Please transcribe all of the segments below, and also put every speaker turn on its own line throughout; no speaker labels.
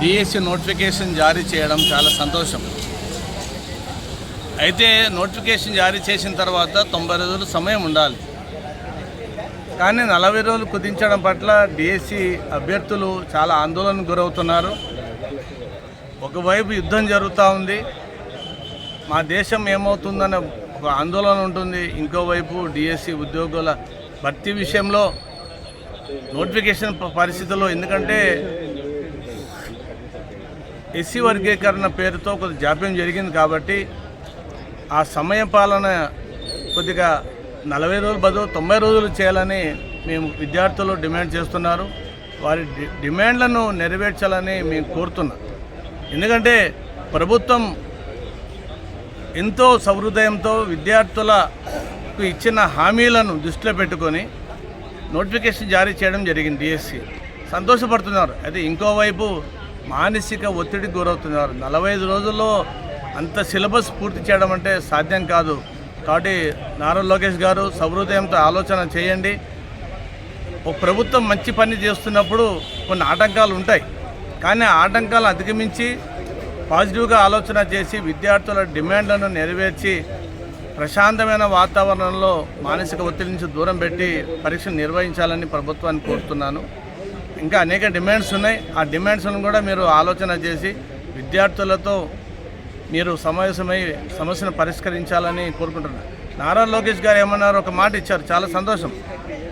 DSC notification జారీ చేయడం చాలా సంతోషం. అయితే నోటిఫికేషన్ జారీ చేసిన తర్వాత తొంభై రోజులు సమయం ఉండాలి. కానీ నలభై రోజులు కుదించడం పట్ల డిఎస్సి అభ్యర్థులు చాలా ఆందోళనకు గురవుతున్నారు. ఒకవైపు యుద్ధం జరుగుతూ ఉంది. మా దేశం ఏమవుతుందనే ఒక ఆందోళన ఉంటుంది. ఇంకోవైపు డిఎస్సి ఉద్యోగుల భర్తీ విషయంలో నోటిఫికేషన్ పరిస్థితుల్లో ఎందుకంటే ఎస్సీ వర్గీకరణ పేరుతో కొద్ది జాప్యం జరిగింది కాబట్టి ఆ సమయ పాలన కొద్దిగా నలభై రోజులు బదులు తొంభై రోజులు చేయాలని మేము విద్యార్థులు డిమాండ్ చేస్తున్నారు. వారి డి- డిమాండ్లను నెరవేర్చాలని మేము కోరుతున్నాం. ఎందుకంటే ప్రభుత్వం ఎంతో సహృదయంతో విద్యార్థులకు ఇచ్చిన హామీలను దృష్టిలో పెట్టుకొని నోటిఫికేషన్ జారీ చేయడం జరిగింది డిఎస్సి. సంతోషపడుతున్నారు. అయితే ఇంకోవైపు మానసిక ఒత్తిడికి గురవుతున్నారు. నలభై ఐదు రోజుల్లో అంత సిలబస్ పూర్తి చేయడం అంటే సాధ్యం కాదు. కాబట్టి నారా లోకేష్ గారు సహృదయంతో ఆలోచన చేయండి. ఒక ప్రభుత్వం మంచి పని చేస్తున్నప్పుడు కొన్ని ఆటంకాలు ఉంటాయి. కానీ ఆ ఆటంకాలను అధిగమించి పాజిటివ్గా ఆలోచన చేసి విద్యార్థుల డిమాండ్లను నెరవేర్చి ప్రశాంతమైన వాతావరణంలో మానసిక ఒత్తిడి నుంచి దూరం పెట్టి పరీక్షలు నిర్వహించాలని ప్రభుత్వాన్ని కోరుతున్నాను. ఇంకా అనేక డిమాండ్స్ ఉన్నాయి. ఆ డిమాండ్స్ను కూడా మీరు ఆలోచన చేసి విద్యార్థులతో మీరు సమావేశమై సమస్యను పరిష్కరించాలని కోరుకుంటున్నాను నారా లోకేష్ గారు ఏమన్నారు? ఒక మాట ఇచ్చారు. చాలా సంతోషం.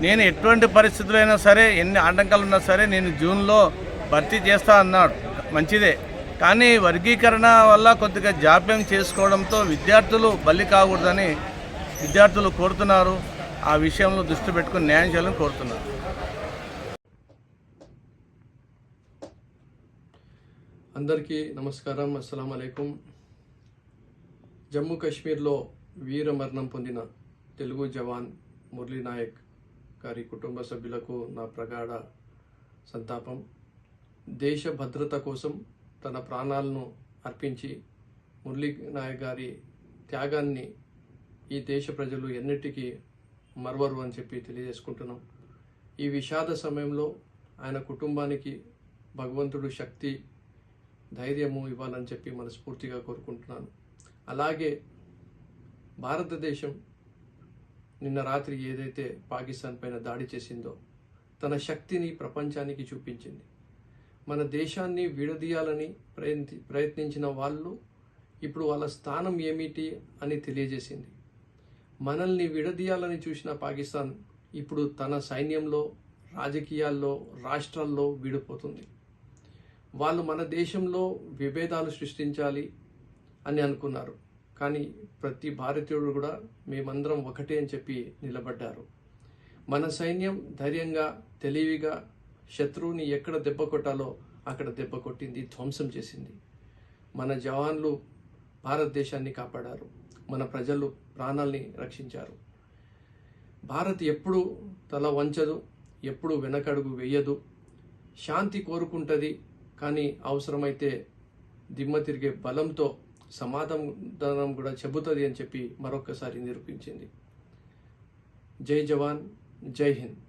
నేను ఎటువంటి పరిస్థితులైనా సరే ఎన్ని ఆటంకాలు ఉన్నా సరే నేను జూన్లో భర్తీ చేస్తా అన్నాడు. మంచిదే. కానీ వర్గీకరణ వల్ల కొద్దిగా జాప్యం చేసుకోవడంతో విద్యార్థులు బలి కాకూడదని విద్యార్థులు కోరుతున్నారు. ఆ విషయంలో దృష్టి పెట్టుకుని న్యాయం చేయాలని కోరుతున్నారు
అందరికీ నమస్కారం అస్సలం అలైకుం జమ్మూ కాశ్మీర్లో వీర మరణం పొందిన తెలుగు జవాన్ మురళీ నాయక్ గారి కుటుంబ సభ్యులకు నా ప్రగాఢ సంతాపం. దేశ భద్రత కోసం తన ప్రాణాలను అర్పించి మురళీ నాయక్ గారి త్యాగాన్ని ఈ దేశ ప్రజలు ఎన్నిటికీ మరవరు అని చెప్పి తెలియజేసుకుంటున్నాం. ఈ విషాద సమయంలో ఆయన కుటుంబానికి భగవంతుడు శక్తి ధైర్యము ఇవ్వాలని చెప్పి మనస్ఫూర్తిగా కోరుకుంటున్నాను. అలాగే భారతదేశం నిన్న రాత్రి ఏదైతే పాకిస్తాన్ పైన దాడి చేసిందో తన శక్తిని ప్రపంచానికి చూపించింది. మన దేశాన్ని విడదీయాలని ప్రయత్ని ప్రయత్నించిన వాళ్ళు ఇప్పుడు వాళ్ళ స్థానం ఏమిటి అని తెలియజేసింది. మనల్ని విడదీయాలని చూసిన పాకిస్తాన్ ఇప్పుడు తన సైన్యంలో రాజకీయాల్లో రాష్ట్రాల్లో విడిపోతుంది. వాళ్ళు మన దేశంలో విభేదాలు సృష్టించాలి అని అనుకున్నారు. కానీ ప్రతి భారతీయుడు కూడా మేమందరం ఒకటే అని చెప్పి నిలబడ్డారు. మన సైన్యం ధైర్యంగా తెలివిగా శత్రువుని ఎక్కడ దెబ్బ కొట్టాలో అక్కడ దెబ్బ కొట్టింది ధ్వంసం చేసింది. మన జవాన్లు భారతదేశాన్ని కాపాడారు. మన ప్రజలు ప్రాణాల్ని రక్షించారు. భారత్ ఎప్పుడు తల వంచదు ఎప్పుడు వెనకడుగు వేయదు. శాంతి కోరుకుంటుంది కానీ అవసరమైతే దిమ్మ తిరిగే బలంతో సమాధానం కూడా చెబుతుంది అని చెప్పి మరొకసారి నిరూపించింది. జై జవాన్ జై హింద్.